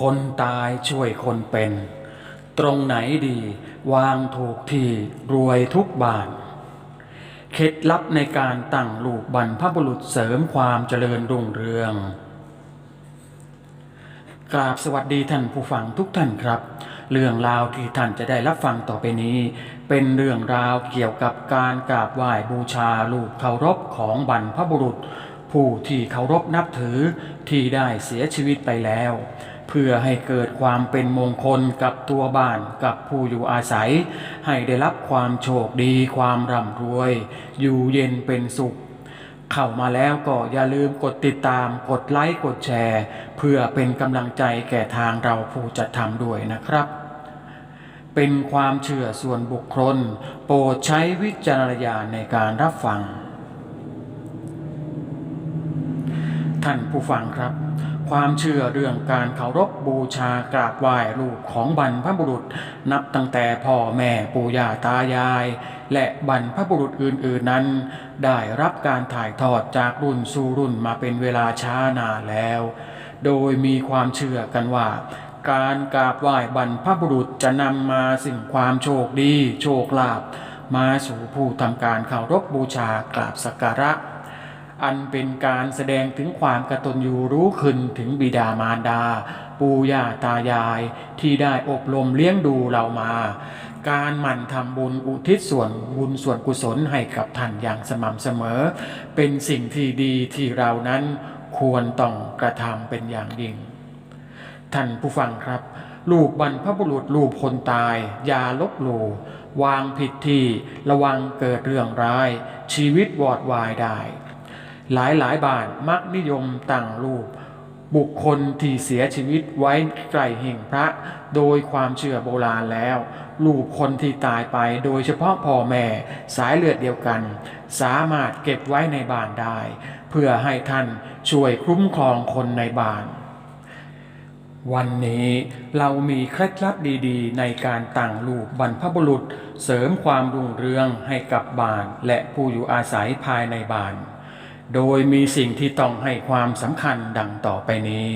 คนตายช่วยคนเป็น ตรงไหนดีวางถูกที่รวยทุกบาทเคล็ดลับในการตั้งลูกบรรพบุรุษเสริมความเจริญรุ่งเรือง กราบสวัสดีท่านผู้ฟังทุกท่านครับ เรื่องราวที่ท่านจะได้รับฟังต่อไปนี้ เป็นเรื่องราวเกี่ยวกับการกราบไหว้บูชาลูกเคารพของบรรพบุรุษ ผู้ที่เคารพนับถือที่ได้เสียชีวิตไปแล้ว พื่อให้เกิดความเป็นมงคลกับตัวบ้านกับผู้อยู่อาศัย ให้ได้รับความโชคดีความร่ำรวย อยู่เย็นเป็นสุข เข้ามาแล้วก็อย่าลืมกดติดตามกดไลค์กดแชร์ เพื่อเป็นกำลังใจแก่ทางเราผู้จัดทำด้วยนะครับเป็นความเชื่อส่วนบุคคล โปรดใช้วิจารณญาณในการรับฟัง ท่านผู้ฟังครับ ความเชื่อเรื่องการเคารพบูชากราบไหว้ลูกของบรรพบุรุษ นับตั้งแต่พ่อแม่ปู่ย่าตายาย และบรรพบุรุษอื่นๆนั้น ได้รับการถ่ายทอดจากรุ่นสู่รุ่นมาเป็นเวลาช้านานแล้ว โดยมีความเชื่อกันว่าการกราบไหว้บรรพบุรุษจะนำมาสิ่งความโชคดี โชคลาภมาสู่ผู้ทำการเคารพบูชากราบสักการะ อันเป็นการแสดงถึงความกตัญญูรู้คุณถึงบิดามารดา ปู่ย่าตายาย ที่ได้อบรมเลี้ยงดูเรามา การหมั่นทำบุญอุทิศส่วนบุญส่วนกุศลให้กับท่านอย่างสม่ำเสมอ เป็นสิ่งที่ดีที่เรานั้นควรต้องกระทำเป็นอย่างยิ่ง ท่านผู้ฟังครับ ลูกบรรพบุรุษลูกคนตายอย่าลบหลู่วางผิดที่ระวังเกิดเรื่องร้าย ชีวิตวอดวายได้ หลายหลายบานมักนิยมตั้งรูป บุคคลที่เสียชีวิตไว้ใกล้หิ่งพระ โดยความเชื่อโบราณแล้วลูกคนที่ตายไปโดยเฉพาะพ่อแม่สายเลือดเดียวกัน สามารถเก็บไว้ในบ้านได้ เพื่อให้ท่านช่วยคุ้มครองคนในบ้านวันนี้เรามีเคล็ดลับดีๆ ในการตั้งลูกบรรพบุรุษ เสริมความรุ่งเรืองให้กับบ้าน และผู้อยู่อาศัยภายในบ้าน โดยมีสิ่งที่ต้องให้ความสำคัญดังต่อไปนี้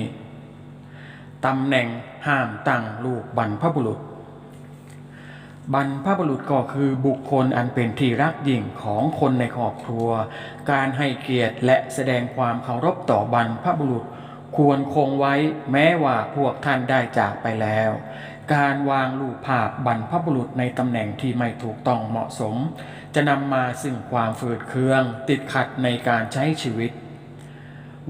ตำแหน่งห้ามตั้งลูกบรรพบุรุษ บรรพบุรุษก็คือบุคคลอันเป็นที่รักยิ่งของคนในครอบครัว การให้เกียรติและแสดงความเคารพต่อบรรพบุรุษ ควรคงไว้แม้ว่าพวกท่านได้จากไปแล้ว การวางรูปภาพบรรพบุรุษในตำแหน่งที่ไม่ถูกต้องเหมาะสม จะนำมาซึ่งความฝืดเคือง ติดขัดในการใช้ชีวิต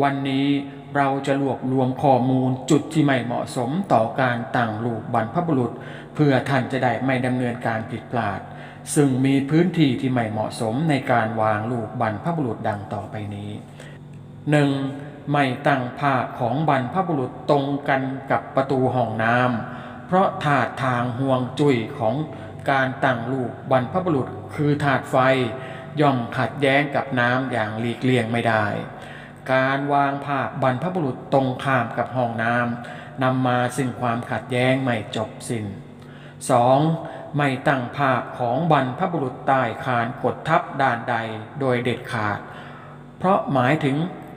วันนี้เราจะรวบรวมข้อมูลจุดที่ไม่เหมาะสมต่อการตั้งรูปบรรพบุรุษ เพื่อท่านจะได้ไม่ดำเนินการผิดพลาด ซึ่งมีพื้นที่ที่ไม่เหมาะสมในการวางรูปบรรพบุรุษดังต่อไปนี้ 1. ไม่ตั้งภาพของบรรพบุรุษตรงกันกับประตูห้องน้ำเพราะถาดทางห่วงจุ้ยของ การตั้งรูปบรรพบุรุษคือถาดไฟ ย่อมขัดแย้งกับน้ำอย่างหลีกเลี่ยงไม่ได้ การวางภาพบรรพบุรุษตรงข้ามกับห้องน้ำนำมาซึ่งความขัดแย้งไม่จบสิน้น 2. ไม่ตั้งภาพของบรรพบุรุษใต้คานกดทับด้านใดโดยเด็ดขาด เพราะหมายถึง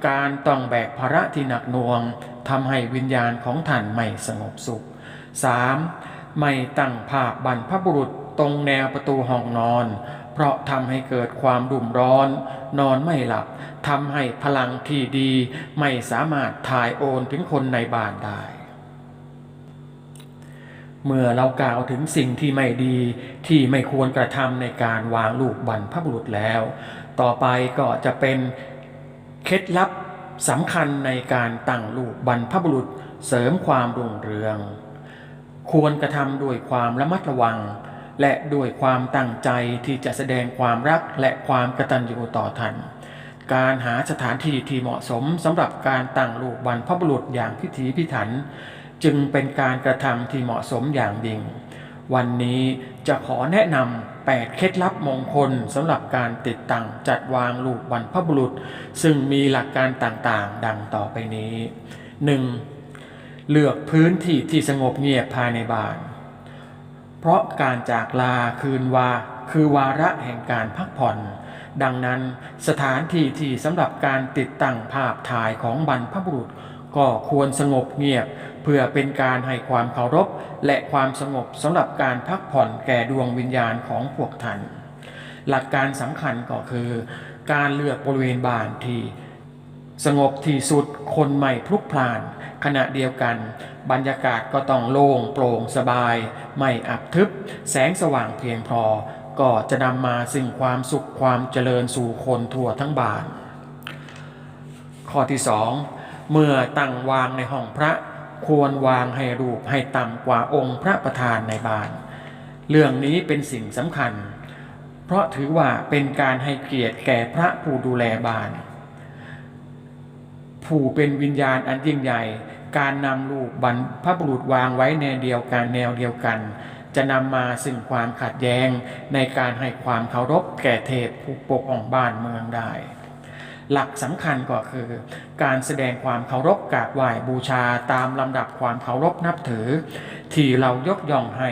การต้องแบกภาระที่หนักหน่วงทำให้วิญญาณของท่านไม่สงบสุข 3. ไม่ตั้งภาพบรรพบุรุษตรงแนวประตูห้องนอน เพราะทำให้เกิดความรุ่มร้อน นอนไม่หลับทำให้พลังที่ดีไม่สามารถถ่ายโอนถึงคนในบ้านได้เมื่อเรากล่าวถึงสิ่งที่ไม่ดีที่ไม่ควรกระทำในการวางลูกบรรพบุรุษแล้ว ต่อไปก็จะเป็นเคล็ดลับสำคัญในการตั้งลูกบรรพบุรุษเสริมความรุ่งเรือง ควรกระทำด้วยความระมัดระวัง และด้วยความตั้งใจที่จะแสดงความรักและความกตัญญูต่อท่านการหาสถานที่ที่เหมาะสมสำหรับการตั้งลูกบรรพบุรุษอย่างพิถีพิถัน จึงเป็นการกระทำที่เหมาะสมอย่างยิ่ง วันนี้จะขอแนะนำ8เคล็ดลับมงคลสำหรับการติดตั้งจัดวางลูกบรรพบุรุษ ซึ่งมีหลักการต่างๆ ดังต่อไปนี้ 1. เลือกพื้นที่ที่สงบเงียบภายในบ้าน เพราะการจากลาคืนวาคือวาระแห่งการพักผ่อน ดังนั้นสถานที่ที่สำหรับการติดตั้งภาพถ่ายของบรรพบุรุษ ก็ควรสงบเงียบ เพื่อเป็นการให้ความเคารพ และความสงบสำหรับการพักผ่อนแก่ดวงวิญญาณของพวกท่าน หลักการสำคัญก็คือ การเลือกบริเวณบ้านที่สงบที่สุดคนไม่พลุกพล่าน ขณะเดียวกัน บรรยากาศก็ต้องโล่งโปร่งสบาย ไม่อับทึบ แสงสว่างเพียงพอ ก็จะนำมาซึ่งความสุขความเจริญสู่คนทั่วทั้งบ้าน ข้อที่สองเมื่อตั้งวางในห้องพระ ควรวางให้รูปให้ต่ำกว่าองค์พระประธานในบ้าน เรื่องนี้เป็นสิ่งสำคัญ เพราะถือว่าเป็นการให้เกียรติแก่พระผู้ดูแลบ้าน ผู้เป็นวิญญาณอันยิ่งใหญ่ การนำรูปบรรพบุรุษวางไว้ในเดียวกันแนวเดียวกัน จะนำมาซึ่งความขัดแย้งในการให้ความเคารพแก่เทพผู้ปกป้องบ้านเมืองได้ หลักสำคัญก็คือ การแสดงความเคารพกราบไหว้บูชาตามลำดับความเคารพนับถือ ที่เรายกย่องให้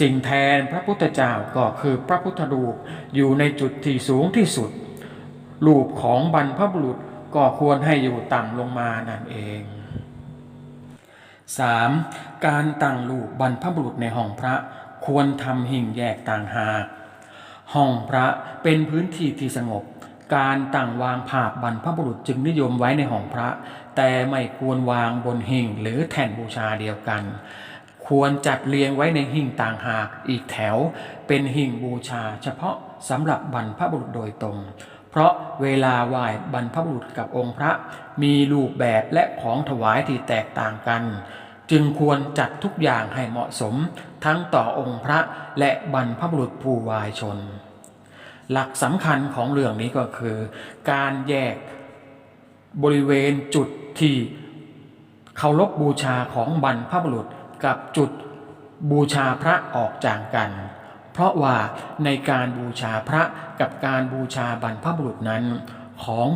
สิ่งแทนพระพุทธเจ้าก็คือพระพุทธรูปอยู่ในจุดที่สูงที่สุดรูปของบรรพบุรุษ ก็ควรให้อยู่ต่ำลงมานั่นเอง 3. การตั้งรูปบรรพบุรุษในห้องพระควรทำหิ่งแยกต่างหาก ห้องพระเป็นพื้นที่ที่สงบ การตั้งวางภาพบรรพบุรุษจึงนิยมไว้ในห้องพระ แต่ไม่ควรวางบนหิ่งหรือแท่นบูชาเดียวกัน ควรจัดเรียงไว้ในหิ่งต่างหากอีกแถว เป็นหิ่งบูชาเฉพาะสำหรับบรรพบุรุษโดยตรง เพราะเวลาไหว้บรรพบุรุษกับองค์พระ มีรูปแบบและของถวายที่แตกต่างกัน จึงควรจัดทุกอย่างให้เหมาะสม ทั้งต่อองค์พระและบรรพบุรุษผู้วายชน หลักสำคัญของเรื่องนี้ก็คือ การแยกบริเวณจุดที่เคารพบูชาของบรรพบุรุษกับจุดบูชาพระออกจากกัน เพราะว่าในการบูชาพระกับการบูชาบรรพบุรุษนั้น ของ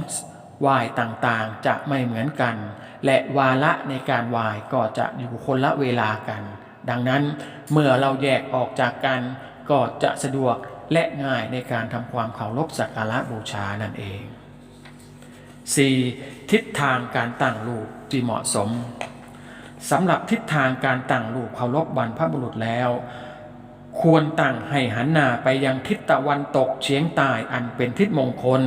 ไหว้ต่างๆจะไม่เหมือนกัน และวาระในการไหว้ก็จะอยู่คนละเวลากัน ดังนั้นเมื่อเราแยกออกจากกันก็จะสะดวกและง่ายในการทำความเคารพสักการะบูชานั่นเอง 4. ทิศทางการตั้งรูปที่เหมาะสมสำหรับทิศทางการตั้งรูปเคารพบรรพบุรุษแล้ว ควรตั้งให้หันหน้าไปยังทิศตะวันตกเฉียงใต้อันเป็นทิศมงคล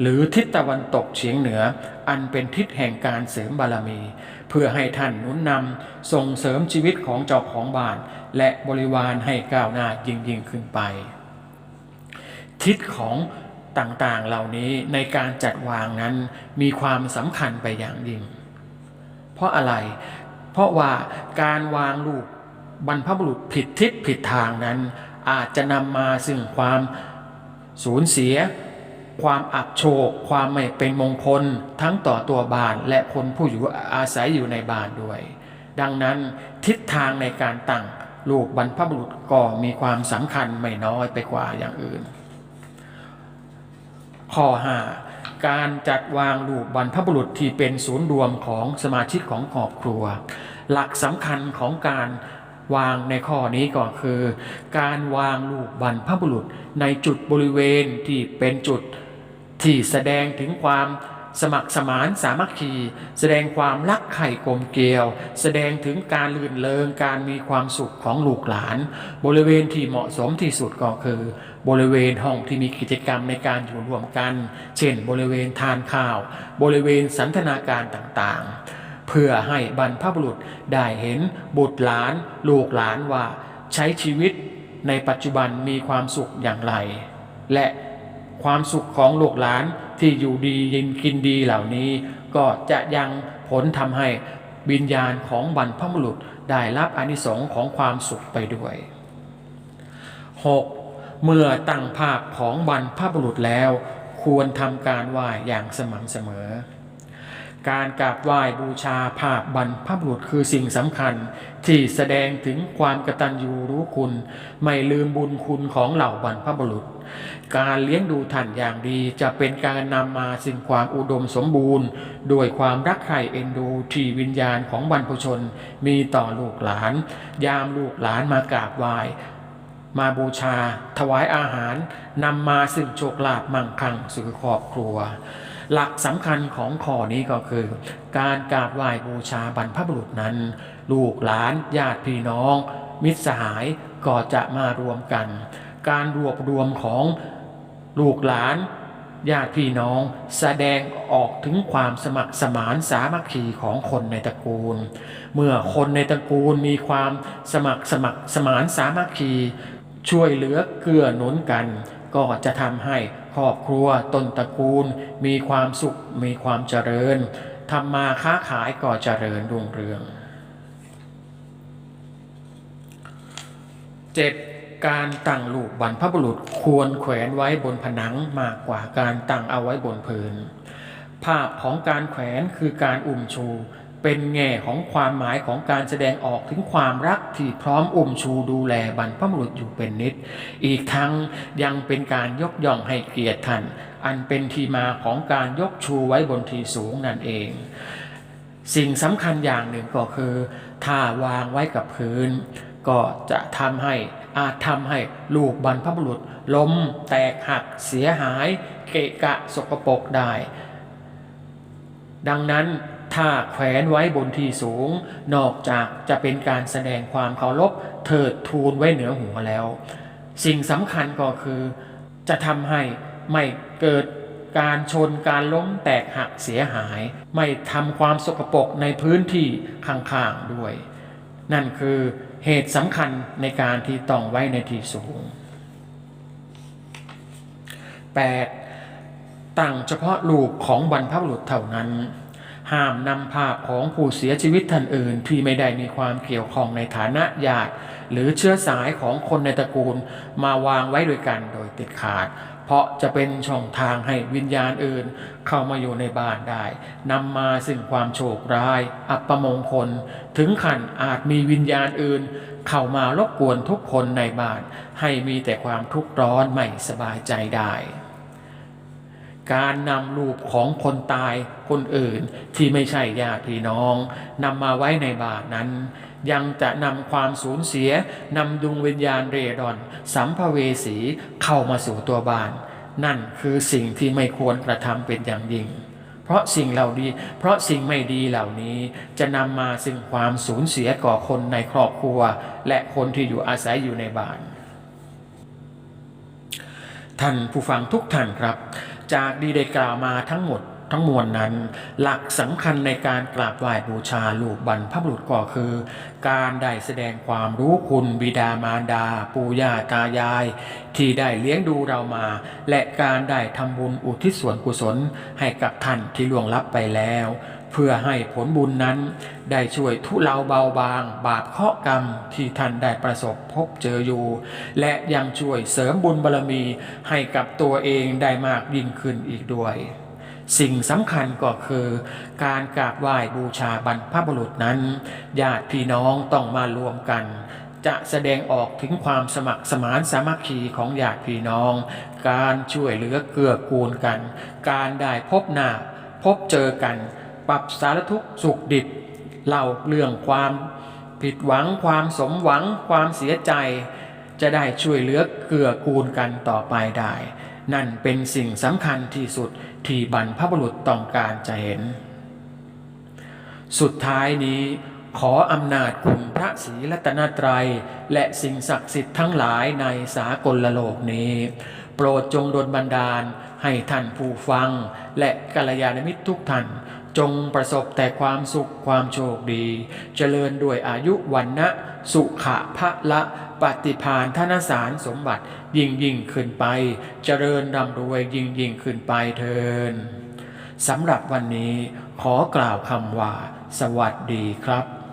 หรือทิศตะวันตกเฉียงเหนือ อันเป็นทิศแห่งการเสริมบารมี เพื่อให้ท่านนุนนำส่งเสริมชีวิตของเจ้าของบ้าน และบริวารให้ก้าวหน้ายิ่งยิ่งขึ้นไป ทิศของต่างๆเหล่านี้ในการจัดวางนั้นมีความสำคัญไปอย่างยิ่ง เพราะอะไร เพราะว่าการวางรูป บรรพบุรุษผิดทิศผิดทางนั้น อาจจะนำมาซึ่งความสูญเสีย ความอับโชค ความไม่เป็นมงคล ทั้งต่อตัวบ้านและคนผู้อยู่อาศัยอยู่ในบ้านด้วย ดังนั้นทิศทางในการตั้งรูปบรรพบุรุษก็มีความสำคัญไม่น้อยไปกว่าอย่างอื่น ข้อ 5 การจัดวางรูปบรรพบุรุษที่เป็นศูนย์รวมของสมาชิกของครอบครัว หลักสำคัญของการ วางในข้อนี้ก็คือ การวางรูปบรรพบุรุษในจุดบริเวณที่เป็นจุดที่แสดงถึงความสมัครสมานสามัคคี แสดงความรักใคร่กลมเกลียว แสดงถึงการลื่นเลงการมีความสุขของลูกหลาน บริเวณที่เหมาะสมที่สุดก็คือ บริเวณห้องที่มีกิจกรรมในการอยู่รวมกัน เช่น บริเวณทานข้าว บริเวณสันทนาการต่างๆ เพื่อให้บรรพบุรุษได้เห็นบุตรหลาน ลูกหลานว่าใช้ชีวิตในปัจจุบันมีความสุขอย่างไร และความสุขของลูกหลานที่อยู่ดียินกินดีเหล่านี้ ก็จะยังผลทำให้วิญญาณของบรรพบุรุษได้รับอนิสงส์ของความสุขไปด้วย 6. เมื่อตั้งภาพของบรรพบุรุษแล้ว ควรทำการไหว้อย่างสม่ำเสมอ การกราบไหว้บูชาภาพบรรพบุรุษคือสิ่งสำคัญ ที่แสดงถึงความกตัญญูรู้คุณ ไม่ลืมบุญคุณของเหล่าบรรพบุรุษ การเลี้ยงดูท่านอย่างดีจะเป็นการนำมาซึ่งความอุดมสมบูรณ์ ด้วยความรักใคร่เอ็นดูที่วิญญาณของบรรพชน มีต่อลูกหลาน ยามลูกหลานมากราบไหว้มาบูชา ถวายอาหารนำมาซึ่งโชคลาภมั่งคั่งสู่ครอบครัว หลักสำคัญของข้อนี้ก็คือ การกราบไหว้บูชาบรรพบุรุษนั้น ลูกหลานญาติพี่น้อง มิตรสหายก็จะมารวมกัน การรวบรวมของลูกหลานญาติพี่น้องแสดงออกถึงความสมัครสมานสามัคคีของคนในตระกูล เมื่อคนในตระกูลมีความสมัครสมัครสมานสามัคคี ช่วยเหลือเกื้อหนุนกัน ก็จะทำให้ ครอบครัวตนตระกูล มีความสุขมีความเจริญทำมาค้าขายก็เจริญรุ่งเรือง 7. การตั้งลูกบรรพบุรุษควรแขวนไว้บนผนังมากกว่าการตั้งเอาไว้บนพื้น ภาพของการแขวนคือการอุ้มชู เป็นแง่ของความหมายของการแสดงออกถึงความรักที่พร้อมอุ้มชูดูแลบรรพบุรุษอยู่เป็นนิด อีกทั้งยังเป็นการยกย่องให้เกียรติท่าน อันเป็นที่มาของการยกชูไว้บนที่สูงนั่นเอง สิ่งสำคัญอย่างหนึ่งก็คือ ถ้าวางไว้กับพื้น ก็จะทำให้อาจทำให้ลูกบรรพบุรุษล้ม แตกหักเสียหาย เกะกะสกปรกได้ ดังนั้น ถ้าแขวนไว้บนที่สูง นอกจากจะเป็นการแสดงความเคารพเถิดทูลไว้เหนือหัวแล้ว สิ่งสำคัญก็คือ จะทำให้ไม่เกิดการชนการล้มแตกหักเสียหาย ไม่ทำความสกปรกในพื้นที่ข้างๆด้วย นั่นคือเหตุสำคัญในการที่ต้องไว้ในที่สูง 8. ตั้งเฉพาะลูกของบรรพบุรุษเท่านั้น ห้ามนำภาพของผู้เสียชีวิตท่านอื่น ที่ไม่ได้มีความเกี่ยวข้องในฐานะญาติ หรือเชื้อสายของคนในตระกูลมาวางไว้ด้วยกันโดยเด็ดขาด เพราะจะเป็นช่องทางให้วิญญาณอื่น เข้ามาอยู่ในบ้านได้นำมาซึ่งความโชคร้าย อัปมงคล ถึงขั้นอาจมีวิญญาณอื่น เข้ามารบกวนทุกคนในบ้าน ให้มีแต่ความทุกข์ร้อนไม่สบายใจได้ การนำรูปของคนตายคนอื่นที่ไม่ใช่ญาติพี่น้องนำมาไว้ในบาทนั้น ยังจะนำความสูญเสียนำดวงวิญญาณเรดอน สัมภเวสีเข้ามาสู่ตัวบ้าน นั่นคือสิ่งที่ไม่ควรกระทำเป็นอย่างยิ่ง เพราะสิ่งเหล่านี้เพราะสิ่งไม่ดีเหล่านี้จะนำมาซึ่งความสูญเสียก่อคนในครอบครัว และคนที่อยู่อาศัยอยู่ในบ้าน ท่านผู้ฟังทุกท่านครับ จากดีได้กล่าวมาทั้งหมดทั้งมวลนั้น หลักสำคัญในการกราบไหว้บูชาลูกบรรพบุรุษก็คือ การได้แสดงความรู้คุณบิดามารดา ปู่ย่าตายาย ที่ได้เลี้ยงดูเรามา และการได้ทำบุญอุทิศส่วนกุศลให้กับท่านที่ล่วงลับไปแล้ว เพื่อให้ผลบุญนั้น ได้ช่วยทุเลาเบาบาง บาปเคราะกรรมที่ท่านได้ประสบพบเจออยู่ และยังช่วยเสริมบุญบารมีให้กับตัวเองได้มากยิ่งขึ้นอีกด้วยสิ่งสำคัญก็คือการกราบไหว้บูชาบรรพบุรุษนั้นญาติพี่น้องต้องมารวมกัน จะแสดงออกถึงความสมัครสมานสามัคคีของญาติพี่น้อง การช่วยเหลือเกื้อกูลกัน การได้พบหน้าพบเจอกัน ปรับสารทุกสุขดิบเล่าเรื่องความผิดหวังความสมหวังความเสียใจ จะได้ช่วยเหลือเกื้อกูลกันต่อไปได้ นั่นเป็นสิ่งสำคัญที่สุดที่บรรพบุรุษต้องการจะเห็น สุดท้ายนี้ขออำนาจคุณพระศรีรัตนตรัย และสิ่งศักดิ์สิทธิ์ทั้งหลายในสากลโลกนี้ โปรดจงดลบันดาลให้ท่านผู้ฟัง และกัลยาณมิตรทุกท่าน จงประสบแต่ความสุขความโชคดี เจริญด้วยอายุวันนะสุขะพระละปฏิพานธนสารสมบัติยิ่งยิ่งขึ้นไป เจริญร่ำรวยยิ่งยิ่งขึ้นไปเทินสำหรับวันนี้ขอกล่าวคำว่า สวัสดีครับ